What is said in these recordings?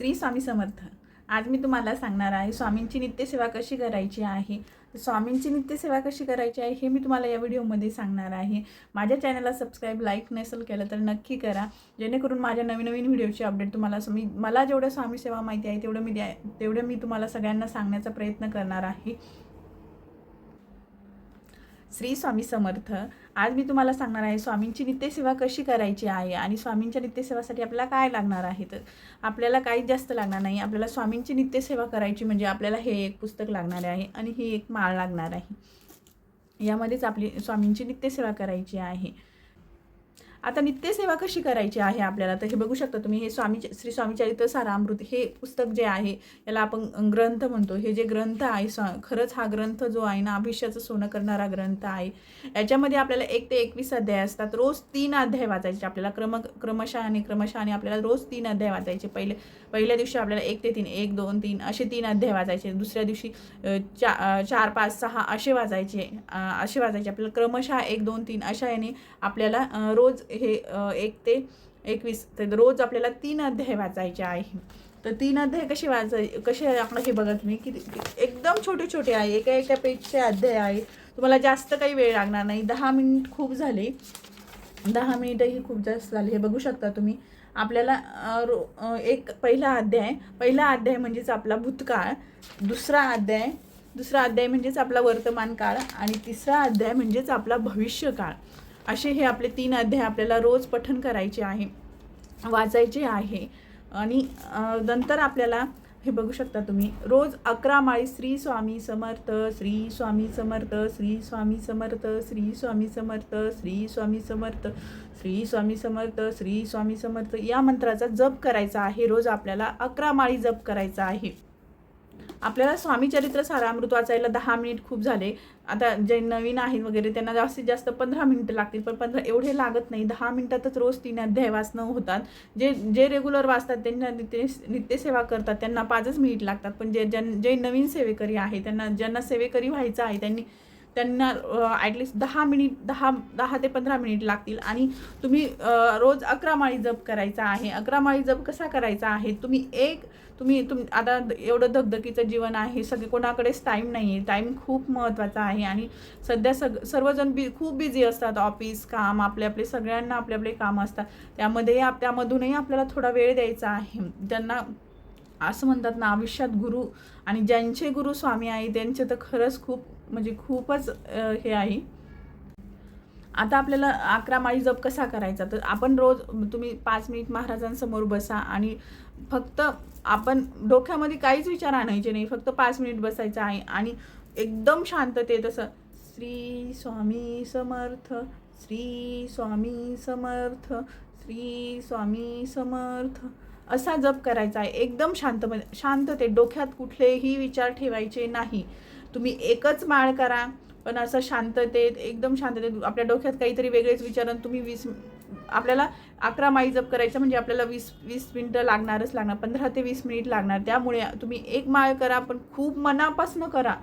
श्री स्वामी समर्थ. आज मी तुम्हाला सांगणार आहे स्वामींची नित्यसेवा कशी करायची आहे? स्वामींची नित्यसेवा कशी करायची आहे हे मी तुम्हाला या व्हिडिओमध्ये सांगणार आहे. माझ्या चॅनलला सबस्क्राईब लाईक नसेल केलं तर नक्की करा. जेणेकरून माझ्या नवीन नवीन व्हिडिओची अपडेट तुम्हाला मी मला जेवढं स्वामी सेवा माहिती आहे तेवढं मी द्या तेवढं मी तुम्हाला सगळ्यांना सांगण्याचा प्रयत्न करणार आहे. श्री स्वामी समर्थ आज मी तुम्हाला सांगणार आहे स्वामींची नित्यसेवा कशी करायची आहे आणि स्वामींच्या नित्यसेवासाठी आपल्याला काय लागणार आहे तर आपल्याला काहीच जास्त लागणार नाही. आपल्याला स्वामींची नित्यसेवा करायची म्हणजे आपल्याला हे एक पुस्तक लागणार आहे आणि ही एक माळ लागणार आहे. यामध्येच आपली स्वामींची नित्यसेवा करायची आहे. आता नित्यसेवा कशी करायची आहे आपल्याला? तर हे बघू शकता तुम्ही हे स्वामी श्री स्वामीचरित्र सारामृत हे पुस्तक जे आहे याला आपण ग्रंथ म्हणतो. हे जे ग्रंथ आहे स्वा खरंच हा ग्रंथ जो आहे ना आयुष्याचं सोनं करणारा ग्रंथ आहे. याच्यामध्ये आपल्याला एक ते एकवीस अध्याय असतात. रोज तीन अध्याय वाचायचे आपल्याला. क्रम क्रमशः आणि क्रमशः आणि आपल्याला रोज तीन अध्याय वाचायचे. पहिले पहिल्या दिवशी आपल्याला एक ते तीन एक दोन तीन असे तीन अध्याय वाचायचे. दुसऱ्या दिवशी चा चार पाच सहा असे वाचायचे. असे वाचायचे. आपल्याला क्रमशः एक दोन तीन अशा याने आपल्याला रोज हे एक ते एकवीस तर रोज आपल्याला तीन अध्याय वाचायचे आहे. तर तीन अध्याय कसे वाचाय कसे आपण हे बघा तुम्ही की एकदम छोटे छोटे आहे. एका एका पेजचे अध्याय आहे तुम्हाला जास्त काही वेळ लागणार नाही. दहा मिनिट खूप झाले. दहा मिनिटंही खूप जास्त झाले. हे बघू शकता तुम्ही. आपल्याला रो एक पहिला अध्याय पहिला अध्याय म्हणजेच आपला भूतकाळ दुसरा अध्याय दुसरा अध्याय म्हणजेच आपला वर्तमान काळ आणि तिसरा अध्याय म्हणजेच आपला भविष्यकाळ. असे हे आपले तीन अध्याय आपल्याला रोज पठन करायचे आहे वाचायचे आहे. आणि नंतर आपल्याला हे बघू शकता तुम्ही रोज अकरा माळी श्री स्वामी समर्थ श्री स्वामी समर्थ श्री स्वामी समर्थ श्री स्वामी समर्थ श्री स्वामी समर्थ श्री स्वामी समर्थ श्री स्वामी समर्थ या मंत्राचा जप करायचा आहे. रोज आपल्याला अकरा माळी जप करायचा आहे. आपल्याला स्वामी चरित्र सारामृत वाचायला दहा मिनिट खूप झाले. आता जे नवीन आहेत वगैरे त्यांना जास्तीत जास्त पंधरा मिनिटं लागतील पण पंधरा एवढे लागत नाही. दहा मिनिटातच रोज तीन अध्याय वाचणं होतात. जे जे रेग्युलर वाचतात त्यांना नित्य नित्यसेवा करतात. त्यांना पाचच मिनिट लागतात. पण जे ज्यां जे नवीन सेवेकरी आहे त्यांना ज्यांना सेवेकरी व्हायचं आहे त्यांनी त्यांना ॲटलिस्ट दहा मिनिट दहा दहा ते पंधरा मिनिट लागतील. आणि तुम्ही रोज अकरा माळी जप करायचा आहे. अकरा माळी जप कसा करायचा आहे? तुम्ही एक तुम्ही तुम आता एवढं धगधकीचं जीवन आहे. सगळे कोणाकडेच टाईम नाही आहे टाईम खूप महत्त्वाचा आहे. आणि सध्या सग सर्वजण बी खूप बिझी असतात. ऑफिस काम आपले आपले सगळ्यांना आपले आपले काम असतात. त्यामध्ये त्यामधूनही आपल्याला थोडा वेळ द्यायचा आहे. त्यांना असं म्हणतात ना आयुष्यात गुरु आणि ज्यांचे गुरु स्वामी आहे त्यांचे तर खरंच खूप म्हणजे खूपच हे आहे. आता आपल्याला अकरा माळी जप कसा करायचा? तर आपण रोज तुम्ही पाच मिनिट महाराजांसमोर बसा आणि फक्त आपण डोक्यामध्ये काहीच विचार आणायचे नाही. फक्त पाच मिनिट बसायचं आहे आणि एकदम शांतते तसं श्री स्वामी समर्थ श्री स्वामी समर्थ श्री स्वामी समर्थ असा जप करायचा आहे. एकदम शांत शांततेत डोक्यात कुठलेही विचार ठेवायचे नाही. तुम्ही एकच माळ करा पण असं शांततेत एकदम शांततेत आपल्या डोक्यात काहीतरी वेगळेच विचार तुम्ही वीस आपल्याला अकरा माळी जप करायचं म्हणजे आपल्याला वीस वीस मिनटं लागणारच लागणार पंधरा ते वीस मिनिट लागणार. त्यामुळे तुम्ही एक माळ करा पण खूप मनापासनं करा.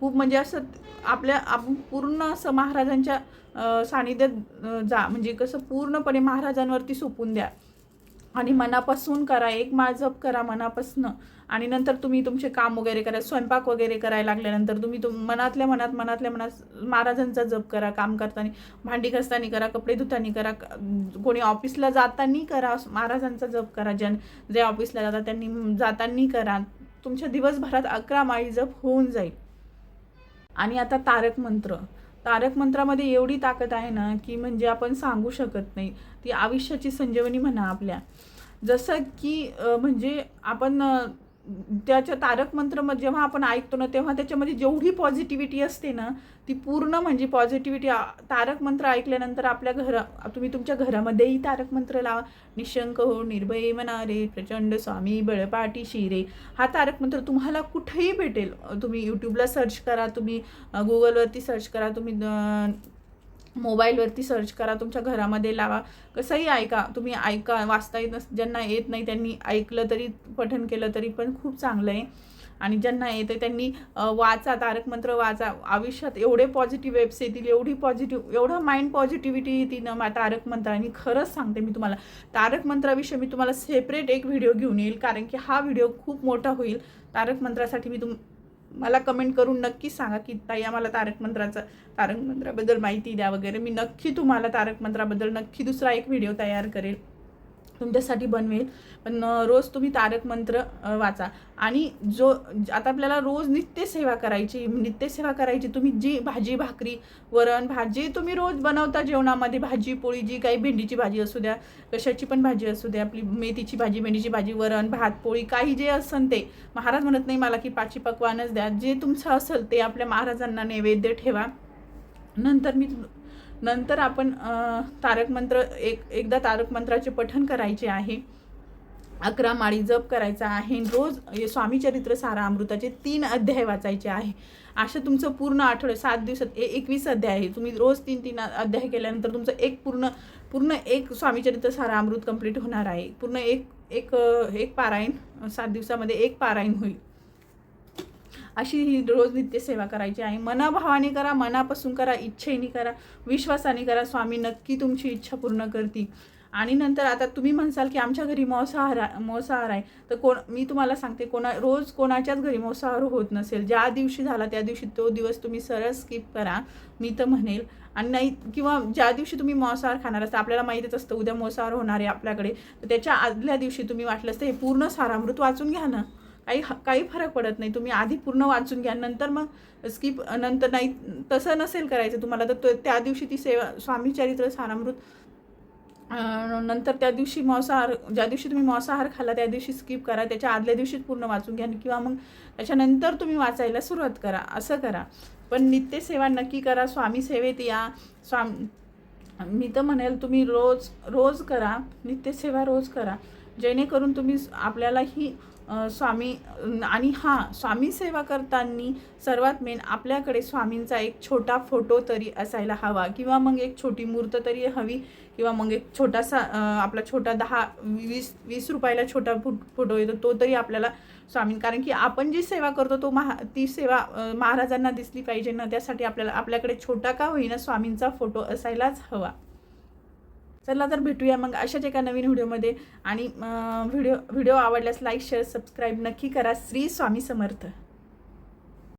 खूप म्हणजे असं आपल्या आपण पूर्ण असं महाराजांच्या सानिध्यात जा. म्हणजे कसं पूर्णपणे महाराजांवरती सोपून द्या. आणि मनापासून करा एक माळ जप करा मनापासून. आणि नंतर तुम्ही तुमचे काम वगैरे करा स्वयंपाक वगैरे करायला लागल्यानंतर तुम्ही तुम मनातल्या मनात मनातल्या मनात महाराजांचा जप करा काम करताना भांडी घासताना करा कपडे धुताना करा कोणी ऑफिसला जाताना करा महाराजांचा जप करा ज्या जे ऑफिसला जातात त्यांनी जाताना करा. तुमच्या दिवसभरात अकरा माळी जप होऊन जाईल. आणि आता तारक मंत्र. तारक मंत्रामध्ये एवढी ताकद आहे ना की म्हणजे आपण सांगू शकत नाही. ती आयुष्याची संजीवनी म्हणा आपल्या. जसं की म्हणजे आपण त्याच्या तारक मंत्र जेव्हा आपण ऐकतो ना तेव्हा त्याच्यामध्ये जेवढी पॉझिटिव्हिटी असते ना ती पूर्ण म्हणजे पॉझिटिव्हिटी तारक मंत्र ऐकल्यानंतर आपल्या घरा तुम्ही तुमच्या घरामध्येही तारक मंत्र लावा. निशंक हो निर्भय मनारे प्रचंड स्वामी बळपाटी शिरे. हा तारक मंत्र तुम्हाला कुठेही भेटेल. तुम्ही यूट्यूबला सर्च करा तुम्ही गुगलवरती सर्च करा तुम्ही मोबाईलवरती सर्च करा तुमच्या घरामध्ये लावा. कसंही ऐका तुम्ही ऐका वाचता येत नस ज्यांना येत नाही त्यांनी ऐकलं तरी पठण केलं तरी पण खूप चांगलं आहे. आणि ज्यांना येतं त्यांनी वाचा तारक मंत्र वाचा. आयुष्यात एवढे पॉझिटिव्ह वेब्स येतील एवढी पॉझिटिव्ह एवढं माइंड पॉझिटिव्हिटी येते ना मा तारक मंत्राने खरंच सांगते मी तुम्हाला तारक मंत्राविषयी मी तुम्हाला सेपरेट एक व्हिडिओ घेऊन येईल कारण की हा व्हिडिओ खूप मोठा होईल. तारक मंत्रासाठी मी तुम मला कमेंट करून नक्की सांगा की ताई आम्हाला तारक मंत्राचा तारक मंत्राबद्दल माहिती द्या वगैरे. मी नक्की तुम्हाला तारक मंत्राबद्दल नक्की दुसरा एक व्हिडिओ तयार करेल. तुमच्यासाठी बनवेल. पण रोज तुम्ही तारक मंत्र वाचा. आणि जो आता आपल्याला रोज नित्यसेवा करायची नित्यसेवा करायची तुम्ही जी भाजी भाकरी वरण भाजी तुम्ही रोज बनवता जेवणामध्ये भाजी पोळी जी काही भेंडीची भाजी असू द्या कशाची पण भाजी असू द्या आपली मेथीची भाजी भेंडीची भाजी वरण भात पोळी काही जे असन ते. महाराज म्हणत नाही मला की पाची पकवानच द्या. जे तुमचं असेल ते आपल्या महाराजांना नैवेद्य ठेवा. नंतर मी नंतर आपण तारक मंत्र एक एकदा तारक मंत्राचे पठण करायचे आहे. अकरा माळी जप करायचा आहे. रोज स्वामीचरित्र सारा अमृताचे तीन अध्याय वाचायचे आहे. असं तुमचं पूर्ण आठवडे सात दिवसात ए एकवीस अध्याय आहे. तुम्ही रोज तीन तीन अध्याय केल्यानंतर तुमचं एक पूर्ण पूर्ण एक स्वामीचरित्र सारा अमृत कंप्लीट होणार आहे. पूर्ण एक एक एक पारायण सात दिवसामध्ये एक पारायण होईल. अशी ही रोज नित्यसेवा करायची आहे. मनाभावाने करा मनापासून करा इच्छेने करा विश्वासाने करा. स्वामी नक्की तुमची इच्छा पूर्ण करतील. आणि नंतर आता तुम्ही म्हणसाल की आमच्या घरी मांसाहार मांसाहार आहे. तर कोण मी तुम्हाला सांगते कोणा रोज कोणाच्याच घरी मांसाहार होत नसेल. ज्या दिवशी झाला त्या दिवशी तो दिवस तुम्ही सरळ स्किप करा. मी तर म्हणेल. आणि नाही किंवा ज्या दिवशी तुम्ही मांसाहार खाणार असता आपल्याला माहीतच असतं उद्या मांसाहार होणार आहे आपल्याकडे. तर त्याच्या आदल्या दिवशी तुम्ही वाटलं असतं हे पूर्ण सारामृत वाचून घ्या ना. काही काही फरक पडत नाही. तुम्ही आधी पूर्ण वाचून घ्या. नंतर मग स्किप नंतर नाही तसं नसेल करायचं तुम्हाला तर तो- त्या दिवशी ती सेवा स्वामी चरित्र सारामृत नंतर त्या दिवशी मांसाहार ज्या दिवशी तुम्ही मांसाहार खाल्ला त्या दिवशी स्किप करा. त्याच्या आदल्या दिवशीच पूर्ण वाचून घ्या. किंवा मग त्याच्यानंतर तुम्ही वाचायला सुरुवात करा. असं करा. पण नित्यसेवा नक्की करा. स्वामी सेवेत या. स्वाम मी तर म्हणेल तुम्ही रोज रोज करा. नित्यसेवा रोज करा. जेणेकरून तुम्ही आपल्यालाही ही स्वामी आणि हां स्वामी सेवा करताना सर्वात मेन आपल्याकडे स्वामींचा एक छोटा फोटो तरी असायला हवा किंवा मग एक छोटी मूर्त तरी हवी किंवा मग एक छोटासा आपला छोटा दहा वीस वीस रुपयाला छोटा फुट फोटो येतो तो तरी आपल्याला स्वामी कारण की आपण जी सेवा करतो तो महा ती सेवा महाराजांना दिसली पाहिजे ना त्यासाठी आपल्याला आपल्याकडे छोटा का होईना स्वामींचा फोटो असायलाच हवा. चला तर भेटूया मग अशाच एका नवीन व्हिडिओमध्ये. आणि व्हिडिओ व्हिडिओ आवडल्यास लाईक शेअर सबस्क्राईब नक्की करा. श्री स्वामी समर्थ.